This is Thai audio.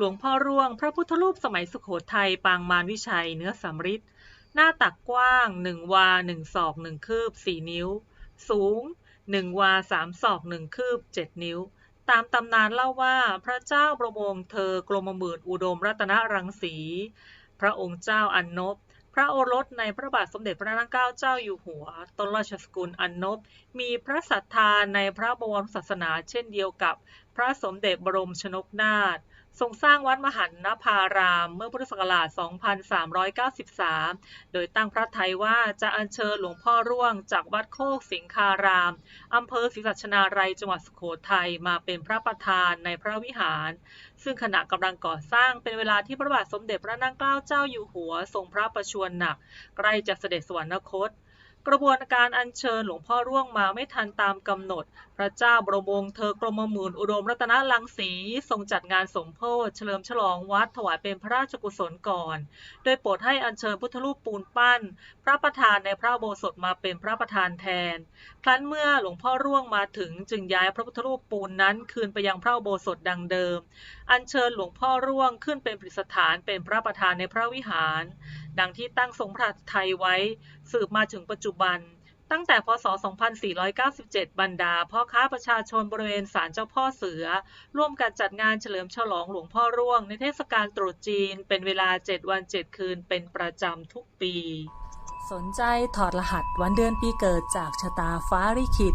หลวงพ่อร่วง พระพุทธรูปสมัยสุโขทัยปางมารวิชัย เนื้อสำริดหน้าตักกว้างหนึ่งวาหนึ่งศอกหนึ่งคืบสี่นิ้ว สูงหนึ่งวาสามศอกหนึ่งคืบเจ็ดนิ้ว ตามตำนานเล่าว่าพระเจ้าประมงเธอกรมหมื่นอุดมรัตนรังสี พระองค์เจ้าอันนบพระโอรสในพระบาทสมเด็จพระนางเกล้าเจ้าอยู่หัว ต้นราชสกุลอันนบ มีพระศรัทธาในพระบวรศาสนาเช่นเดียวกับพระสมเด็จบรมชนกนาถ ทรงสร้างวัดมหันนภารามเมื่อพุทธศักราช 2393 โดยตั้งพระทัยว่าจะอัญเชิญหลวงพ่อร่วงจากวัดโคกสิงคาราม อำเภอศรีสัชนาลัยจังหวัดสุโขทัยมาเป็นพระประธานในพระวิหาร ซึ่งขณะกำลังก่อสร้างเป็นเวลาที่พระบาทสมเด็จพระนางเกล้าเจ้าอยู่หัวทรงพระประชวรหนัก ใกล้จะเสด็จสวรรคต กระบวนการอัญเชิญหลวงพ่อร่วงมาไม่ทันตามกำหนด พระเจ้าบรมวงศ์เธอกรมหมื่นอุดมรัตนรังสีทรงจัดงานสมโภชเฉลิมฉลองวัดถวายเป็นพระราชกุศลก่อน โดยโปรดให้อัญเชิญพุทธรูปปูนปั้น พระประธานในพระโบสถมาเป็นพระประธานแทน ครั้นเมื่อหลวงพ่อร่วงมาถึงจึงย้ายพระพุทธรูปปูนนั้นคืนไปยังพระโบสถดังเดิม อัญเชิญหลวงพ่อร่วงขึ้นเป็นประดิษฐานเป็นพระประธานในพระวิหารดังที่ตั้งทรงพระทัยไว้สืบมาถึงปัจจุบัน ตั้งแต่พศ 2497 บรรดา พ่อค้าประชาชนบริเวณศาลเจ้าพ่อเสือ ร่วมกันจัดงานเฉลิมฉลองหลวงพ่อร่วง ในเทศกาลตรุษจีน เป็นเวลา 7 วัน 7 คืน เป็นประจำทุกปี สนใจถอดรหัสวันเดือนปีเกิดจากชะตาฟ้าลิขิต